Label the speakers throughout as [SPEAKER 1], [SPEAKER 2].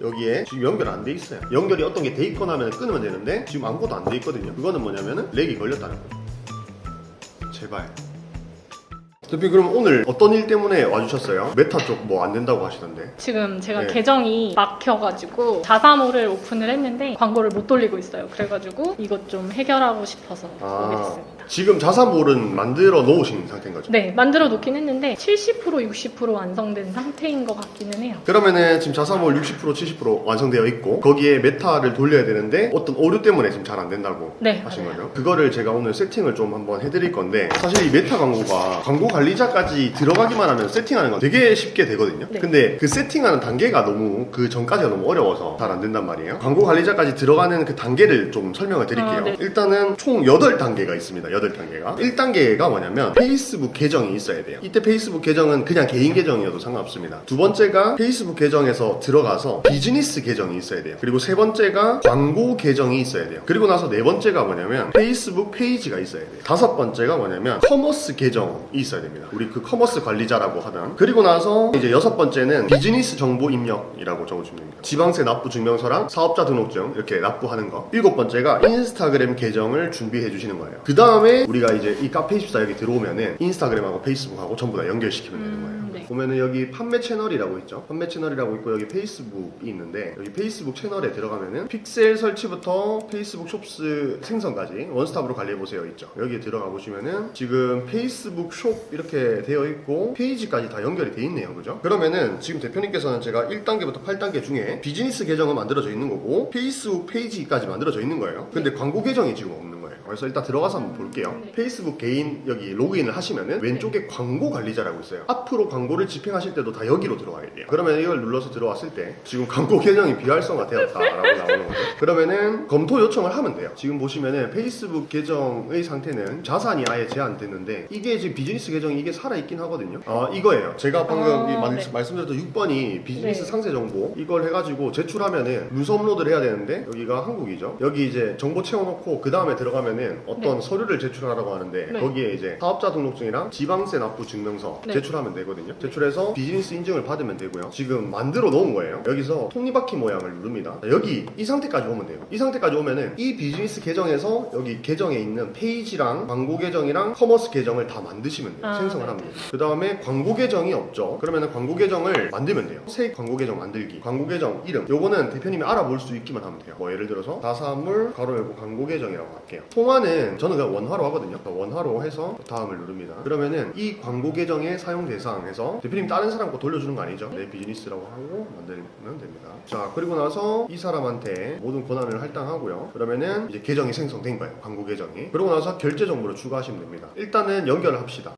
[SPEAKER 1] 여기에 지금 연결 안 돼 있어요. 연결이 어떤 게 돼 있거나 하면 끊으면 되는데 지금 아무것도 안 돼 있거든요. 그거는 뭐냐면은 렉이 걸렸다는 거예요. 제발. 대표님 그럼 오늘 어떤 일 때문에 와주셨어요? 메타 쪽 뭐 안 된다고 하시던데.
[SPEAKER 2] 지금 제가
[SPEAKER 1] 네.
[SPEAKER 2] 계정이 막혀가지고 자사몰을 오픈을 했는데 광고를 못 돌리고 있어요. 그래가지고 이것 좀 해결하고 싶어서 오게
[SPEAKER 1] 아,
[SPEAKER 2] 됐습니다.
[SPEAKER 1] 지금 자사몰은 만들어 놓으신 상태인 거죠?
[SPEAKER 2] 네, 만들어 놓긴 했는데 70% 60% 완성된 상태인 것 같기는 해요.
[SPEAKER 1] 그러면은 지금 자사몰 60% 70% 완성되어 있고 거기에 메타를 돌려야 되는데 어떤 오류 때문에 지금 잘 안 된다고
[SPEAKER 2] 네,
[SPEAKER 1] 하신
[SPEAKER 2] 맞아요.
[SPEAKER 1] 거죠? 그거를 제가 오늘 세팅을 좀 한번 해드릴 건데 사실 이 메타 광고가 광고 관리자까지 들어가기만 하면 세팅하는 건 되게 쉽게 되거든요.
[SPEAKER 2] 네.
[SPEAKER 1] 근데 그 세팅하는 단계가 너무 그 전까지가 너무 어려워서 잘 안 된단 말이에요. 광고 관리자까지 들어가는 그 단계를 좀 설명을 드릴게요.
[SPEAKER 2] 아, 네.
[SPEAKER 1] 일단은 총 8단계가 있습니다. 8단계가. 1단계가 뭐냐면 페이스북 계정이 있어야 돼요. 이때 페이스북 계정은 그냥 개인 계정이어도 상관없습니다. 두 번째가 페이스북 계정에서 들어가서 비즈니스 계정이 있어야 돼요. 그리고 세 번째가 광고 계정이 있어야 돼요. 그리고 나서 네 번째가 뭐냐면 페이스북 페이지가 있어야 돼요. 다섯 번째가 뭐냐면 커머스 계정이 있어야 됩니다. 우리 그 커머스 관리자라고 하던. 그리고 나서 이제 여섯 번째는 비즈니스 정보 입력이라고 적어주면 됩니다. 지방세 납부 증명서랑 사업자 등록증 이렇게 납부하는 거. 일곱 번째가 인스타그램 계정을 준비해 주시는 거예요. 그 다음에 우리가 이제 이 카페24 여기 들어오면은 인스타그램하고 페이스북하고 전부 다 연결시키면 되는 거예요. 보면은 여기 판매 채널이라고 있죠. 판매 채널이라고 있고 여기 페이스북이 있는데 여기 페이스북 채널에 들어가면은 픽셀 설치부터 페이스북 숍스 생성까지 원스톱으로 관리해 보세요 있죠. 여기 들어가 보시면은 지금 페이스북 숍 이렇게 되어 있고 페이지까지 다 연결이 돼 있네요. 그죠? 그러면은 지금 대표님께서는 제가 1단계부터 8단계 중에 비즈니스 계정은 만들어져 있는 거고 페이스북 페이지까지 만들어져 있는 거예요. 근데 광고 계정이 지금 없는. 그래서 일단 들어가서 한번 볼게요.
[SPEAKER 2] 네.
[SPEAKER 1] 페이스북 개인 여기 로그인을 하시면은 왼쪽에 광고 관리자라고 있어요. 앞으로 광고를 집행하실 때도 다 여기로 들어가야 돼요. 그러면 이걸 눌러서 들어왔을 때 지금 광고 계정이 비활성화 되었다라고 나오는 거죠. 그러면은 검토 요청을 하면 돼요. 지금 보시면은 페이스북 계정의 상태는 자산이 아예 제한됐는데 이게 지금 비즈니스 계정이 이게 살아있긴 하거든요. 아 이거예요. 제가 방금
[SPEAKER 2] 아,
[SPEAKER 1] 이 말,
[SPEAKER 2] 네.
[SPEAKER 1] 말씀드렸던 6번이 비즈니스
[SPEAKER 2] 네.
[SPEAKER 1] 상세 정보 이걸 해가지고 제출하면은 문서 업로드를 해야 되는데 여기가 한국이죠. 여기 이제 정보 채워놓고 그 다음에 들어가면 은 어떤 서류를 제출하라고 하는데
[SPEAKER 2] 네.
[SPEAKER 1] 거기에 이제 사업자 등록증이랑 지방세 납부 증명서
[SPEAKER 2] 네.
[SPEAKER 1] 제출하면 되거든요. 제출해서 비즈니스 인증을 받으면 되고요. 지금 만들어 놓은 거예요. 여기서 톱니바퀴 모양을 누릅니다. 자, 여기 이 상태까지 오면 돼요. 이 상태까지 오면은 이 비즈니스 계정에서 여기 계정에 있는 페이지랑 광고 계정이랑 커머스 계정을 다 만드시면 돼요.
[SPEAKER 2] 아,
[SPEAKER 1] 생성을
[SPEAKER 2] 네.
[SPEAKER 1] 하면 돼요. 그 다음에 광고 계정이 없죠. 그러면은 광고 계정을 만들면 돼요. 새 광고 계정 만들기. 광고 계정 이름. 요거는 대표님이 알아볼 수 있기만 하면 돼요. 뭐 예를 들어서 다사물 가로 열고 광고 계정이라고 할게요. 통화는 저는 그냥 원화로 하거든요. 원화로 해서 다음을 누릅니다. 그러면은 이 광고 계정의 사용 대상에서 대표님 다른 사람 거 돌려주는 거 아니죠? 내 비즈니스라고 하고 만들면 됩니다. 자 그리고 나서 이 사람한테 모든 권한을 할당하고요. 그러면은 이제 계정이 생성된 거예요. 광고 계정이. 그러고 나서 결제 정보를 추가하시면 됩니다. 일단은 연결을 합시다.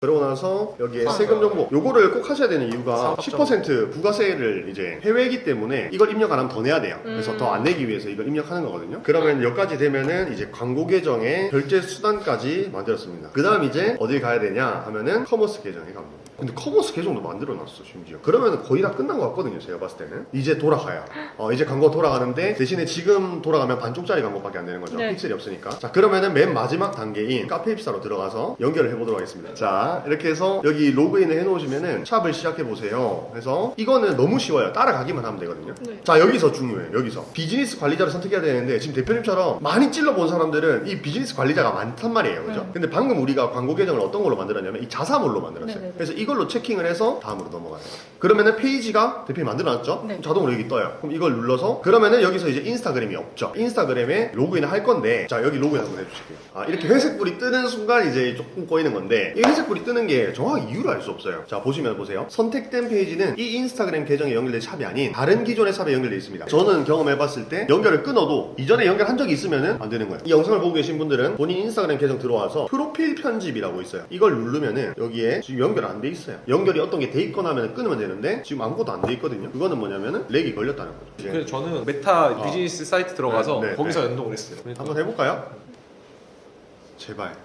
[SPEAKER 1] 그러고 나서 여기에
[SPEAKER 2] 아,
[SPEAKER 1] 세금 정보 요거를 꼭 하셔야 되는 이유가
[SPEAKER 3] 사업
[SPEAKER 1] 10% 부가세를 이제 해외이기 때문에 이걸 입력 안 하면 더 내야 돼요. 그래서
[SPEAKER 2] 음.
[SPEAKER 1] 더안 내기 위해서 이걸 입력하는 거거든요. 그러면 여기까지 되면은 이제 광고 계정에 결제 수단까지 만들었습니다. 그 다음 이제 어딜 가야 되냐 하면은 커머스 계정에 갑니다. 근데 커머스 계정도 만들어 놨어 심지어. 그러면 거의 다 끝난 것 같거든요. 제가 봤을 때는 이제 돌아가요. 어, 이제 광고 돌아가는데 대신에 지금 돌아가면 반쪽짜리 광고밖에 안 되는 거죠.
[SPEAKER 2] 네.
[SPEAKER 1] 픽셀이 없으니까. 자 그러면은 맨 마지막 단계인 카페 입사로 들어가서 연결을 해보도록 하겠습니다. 자 이렇게 해서 여기 로그인을 해놓으시면은 샵을 시작해 보세요. 그래서 이거는 너무 쉬워요. 따라가기만 하면 되거든요.
[SPEAKER 2] 네.
[SPEAKER 1] 자 여기서 중요해요. 여기서 비즈니스 관리자를 선택해야 되는데 지금 대표님처럼 많이 찔러본 사람들은 이 비즈니스 관리자가 많단 말이에요. 그죠?
[SPEAKER 2] 네.
[SPEAKER 1] 근데 방금 우리가 광고 계정을 어떤 걸로 만들었냐면 이 자사몰로 만들었어요.
[SPEAKER 2] 네 네 네.
[SPEAKER 1] 그래서 이 걸로 체킹을 해서 다음으로 넘어가요. 그러면은 페이지가 대표님 만들어놨죠?
[SPEAKER 2] 네.
[SPEAKER 1] 그럼 자동으로 여기 떠요. 그럼 이걸 눌러서 그러면은 여기서 이제 인스타그램이 없죠. 인스타그램에 로그인을 할 건데 자 여기 로그인 한번 해주실게요. 아 이렇게 회색불이 뜨는 순간 이제 조금 꼬이는 건데 이 회색불이 뜨는 게 정확히 이유를 알 수 없어요. 자 보시면 보세요. 선택된 페이지는 이 인스타그램 계정에 연결된 샵이 아닌 다른 기존의 샵에 연결돼 있습니다. 저는 경험해봤을 때 연결을 끊어도 이전에 연결한 적이 있으면은 안 되는 거예요. 이 영상을 보고 계신 분들은 본인 인스타그램 계정 들어와서 프로필 편집이라고 있어요. 이걸 누르면은 여기에 지금 연결 안 돼 있어요. 연결이 어떤 게 돼 있거나 하면 끊으면 되는 데 지금 아무것도 안 돼 있거든요. 그거는 뭐냐면은 렉이 걸렸다는 거죠. 이제
[SPEAKER 3] 그래서 저는 메타 비즈니스 사이트 들어가서
[SPEAKER 1] 네, 네,
[SPEAKER 3] 거기서
[SPEAKER 1] 네.
[SPEAKER 3] 연동을 했어요. 그러니까
[SPEAKER 1] 한번 해볼까요? 제발.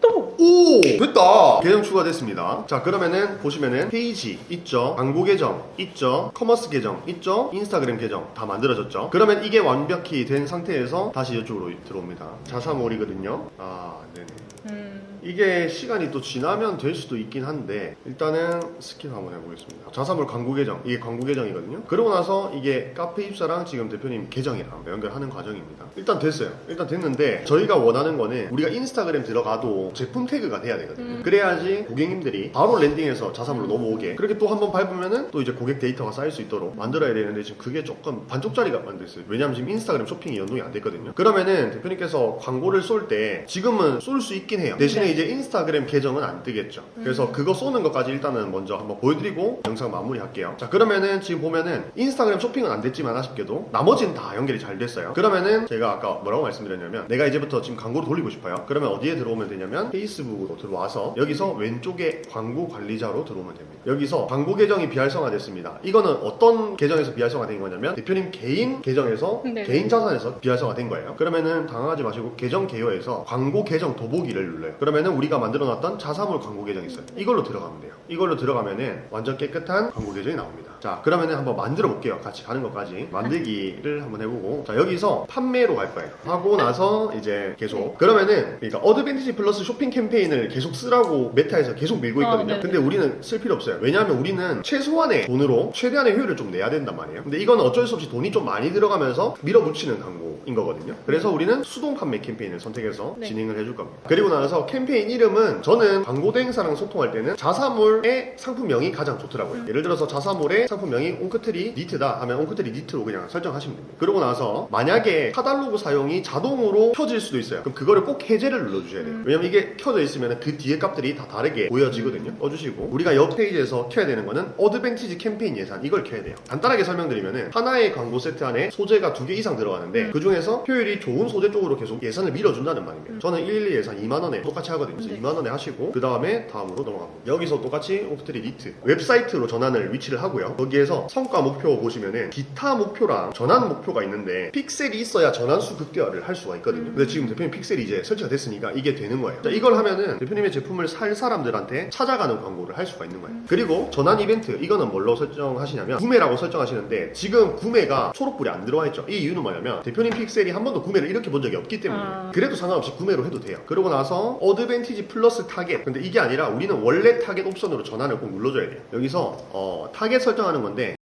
[SPEAKER 2] 또
[SPEAKER 1] 오! 됐다! 계정 추가됐습니다. 자, 그러면은 보시면은 페이지 있죠? 광고 계정 있죠? 커머스 계정 있죠? 인스타그램 계정 다 만들어졌죠? 그러면 이게 완벽히 된 상태에서 다시 이쪽으로 들어옵니다. 자사몰이거든요. 아, 네네.
[SPEAKER 2] 음,
[SPEAKER 1] 이게 시간이 또 지나면 될 수도 있긴 한데 일단은 스킵 한번 해보겠습니다. 자사몰 광고 계정 이게 광고 계정이거든요. 그러고 나서 이게 카페 입사랑 지금 대표님 계정이랑 연결하는 과정입니다. 일단 됐어요. 일단 됐는데 저희가 원하는 거는 우리가 인스타그램 들어가도 제품 태그가 돼야 되거든요.
[SPEAKER 2] 음.
[SPEAKER 1] 그래야지 고객님들이 바로 랜딩해서 자사몰로 넘어오게 그렇게 또 한번 밟으면은 또 이제 고객 데이터가 쌓일 수 있도록 만들어야 되는데 지금 그게 조금 반쪽짜리가 안 됐어요. 왜냐면 지금 인스타그램 쇼핑이 연동이 안 됐거든요. 그러면은 대표님께서 광고를 쏠 때 지금은 쏠 수 있긴 해요. 대신에
[SPEAKER 2] 네.
[SPEAKER 1] 이제 인스타그램 계정은 안 뜨겠죠. 그래서
[SPEAKER 2] 음.
[SPEAKER 1] 그거 쏘는 것까지 일단은 먼저 한번 보여드리고 영상 마무리할게요. 자 그러면은 지금 보면은 인스타그램 쇼핑은 안 됐지만 아쉽게도 나머지는 다 연결이 잘 됐어요. 그러면은 제가 아까 뭐라고 말씀드렸냐면 내가 이제부터 지금 광고를 돌리고 싶어요. 그러면 어디에 들어오면 되냐면 페이스북으로 들어와서 여기서 왼쪽에 광고 관리자로 들어오면 됩니다. 여기서 광고 계정이 비활성화됐습니다. 이거는 어떤 계정에서 비활성화된 거냐면 대표님 개인 계정에서
[SPEAKER 2] 네.
[SPEAKER 1] 개인 자산에서 비활성화된 거예요. 그러면은 당황하지 마시고 계정 개요에서 광고 계정 더보기를 눌러요. 그러면은 우리가 만들어놨던 자사몰 광고 계정 있어요. 이걸로 들어가면 돼요. 이걸로 들어가면은 완전 깨끗한 광고 계정이 나옵니다. 자, 그러면은 한번 만들어 볼게요. 같이 가는 것까지 만들기를 한번 해보고 자 여기서 판매로 갈 거예요. 하고 나서 이제 계속 그러면은 그러니까 어드밴티지 플러스 쇼핑 캠페인을 계속 쓰라고 메타에서 계속 밀고 있거든요.
[SPEAKER 2] 아, 네네.
[SPEAKER 1] 근데 우리는 쓸 필요 없어요. 왜냐하면 우리는 최소한의 돈으로 최대한의 효율을 좀 내야 된단 말이에요. 근데 이건 어쩔 수 없이 돈이 좀 많이 들어가면서 밀어붙이는 광고인 거거든요. 그래서 우리는 수동 판매 캠페인을 선택해서
[SPEAKER 2] 네.
[SPEAKER 1] 진행을 해줄 겁니다. 그리고 나서 캠페인 이름은 저는 광고 대행사랑 소통할 때는 자사몰의 상품명이 가장 좋더라고요. 예를 들어서 자사몰의 상품명이 옹크트리 니트다 하면 옹크트리 니트로 그냥 설정하시면 됩니다. 그러고 나서 만약에 카달로그 사용이 자동으로 켜질 수도 있어요. 그럼 그거를 꼭 해제를 눌러주셔야 돼요. 왜냐면 이게 켜져 있으면 그 뒤에 값들이 다 다르게 보여지거든요. 꺼주시고 우리가 옆 페이지에서 켜야 되는 거는 어드밴티지 캠페인 예산 이걸 켜야 돼요. 간단하게 설명드리면은 하나의 광고 세트 안에 소재가 두 개 이상 들어가는데 그 중에서 효율이 좋은 소재 쪽으로 계속 예산을 밀어준다는 말입니다. 저는 112 예산 2만 원에 똑같이 하거든요. 그래서
[SPEAKER 2] 네.
[SPEAKER 1] 2만 원에 하시고 그 다음에 다음으로 넘어갑니다. 여기서 똑같이 옥트리 리트 웹사이트로 전환을 위치를 하고요. 거기에서 성과 목표 보시면은 기타 목표랑 전환 목표가 있는데 픽셀이 있어야 전환수 극대화를 할 수가 있거든요. 근데 지금 대표님 픽셀이 이제 설치가 됐으니까 이게 되는 거예요. 자, 이걸 하면은 대표님의 제품을 살 사람들한테 찾아가는 광고를 할 수가 있는 거예요. 그리고 전환 이벤트 이거는 뭘로 설정하시냐면 구매라고 설정하시는데 지금 구매가 초록불이 안 들어와 있죠. 이 이유는 뭐냐면 대표님 픽셀이 한 번도 구매를 이렇게 본 적이 없기 때문에
[SPEAKER 2] 아.
[SPEAKER 1] 그래도 상관없이 구매로 해도 돼요. 그러고 나서 어드밴티지 플러스 타겟. 근데 이게 아니라 우리는 원래 타겟 옵션으로 전환을 꼭 눌러줘야 돼요. 여기서 어, 타겟 설정 하는 건데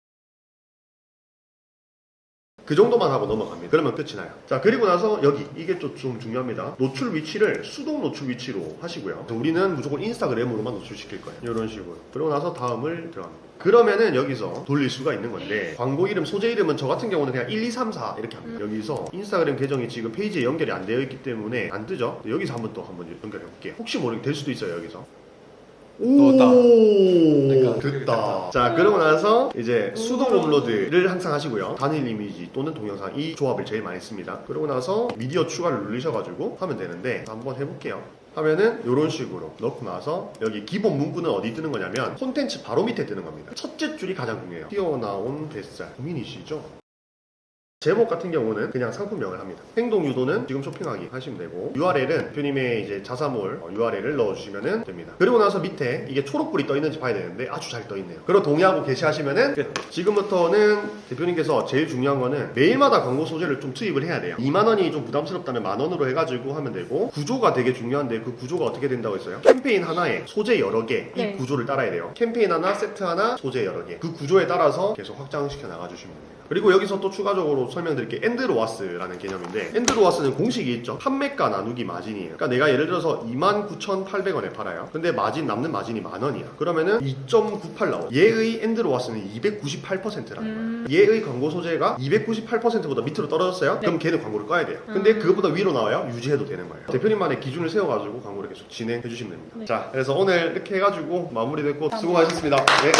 [SPEAKER 1] 그 정도만 하고 넘어갑니다. 그러면 끝이 나요. 자, 그리고 나서 여기, 이게 좀, 좀 중요합니다. 노출 위치를 수동 노출 위치로 하시고요. 우리는 무조건 인스타그램으로만 노출시킬 거예요. 이런 식으로. 그리고 나서 다음을 들어갑니다. 그러면은 여기서 돌릴 수가 있는 건데, 광고 이름, 소재 이름은 저 같은 경우는 그냥 1, 2, 3, 4 이렇게 합니다. 여기서 인스타그램 계정이 지금 페이지에 연결이 안 되어 있기 때문에 안 뜨죠? 여기서 한번 또 한번 연결해 볼게요. 혹시 모르게 될 수도 있어요, 여기서. 오,
[SPEAKER 3] 넣었다.
[SPEAKER 1] 됐다.
[SPEAKER 3] 됐다.
[SPEAKER 1] 자, 그러고 나서 이제 수동 업로드를 항상 하시고요. 단일 이미지 또는 동영상 이 조합을 제일 많이 씁니다. 그러고 나서 미디어 추가를 누르셔가지고 하면 되는데 한번 해볼게요. 하면은 이런 식으로 넣고 나서 여기 기본 문구는 어디 뜨는 거냐면 콘텐츠 바로 밑에 뜨는 겁니다. 첫째 줄이 가장 중요해요. 튀어나온 뱃살. 고민이시죠? 제목 같은 경우는 그냥 상품명을 합니다. 행동 유도는 지금 쇼핑하기 하시면 되고 URL은 대표님의 이제 자사몰 어, URL을 넣어주시면 됩니다. 그리고 나서 밑에 이게 초록불이 떠 있는지 봐야 되는데 아주 잘 떠 있네요. 그리고 동의하고 게시하시면은 끝. 지금부터는 대표님께서 제일 중요한 거는 매일마다 광고 소재를 좀 투입을 해야 돼요. 2만 원이 좀 부담스럽다면 만 원으로 해가지고 하면 되고 구조가 되게 중요한데 그 구조가 어떻게 된다고 했어요? 캠페인 하나에 소재 여러 개이
[SPEAKER 2] 네.
[SPEAKER 1] 구조를 따라야 돼요. 캠페인 하나, 세트 하나, 소재 여러 개. 그 구조에 따라서 계속 확장시켜 나가주시면 됩니다. 그리고 여기서 또 추가적으로 설명드릴게 엔드로와스라는 개념인데 엔드로와스는 공식이 있죠. 판매가 나누기 마진이에요. 그러니까 내가 예를 들어서 29,800원에 팔아요. 근데 마진 남는 마진이 만 원이야. 그러면은 2.98 나와. 얘의 엔드로와스는 298%라는 거예요.
[SPEAKER 2] 음.
[SPEAKER 1] 얘의 광고 소재가 298%보다 밑으로 떨어졌어요? 그럼 걔는 광고를 꺼야 돼요. 근데
[SPEAKER 2] 음.
[SPEAKER 1] 그것보다 위로 나와요? 유지해도 되는 거예요. 대표님만의 기준을 세워가지고 광고를 계속 진행해 주시면 됩니다.
[SPEAKER 2] 네.
[SPEAKER 1] 자, 그래서 오늘 이렇게 해가지고 마무리됐고 수고하셨습니다. 네.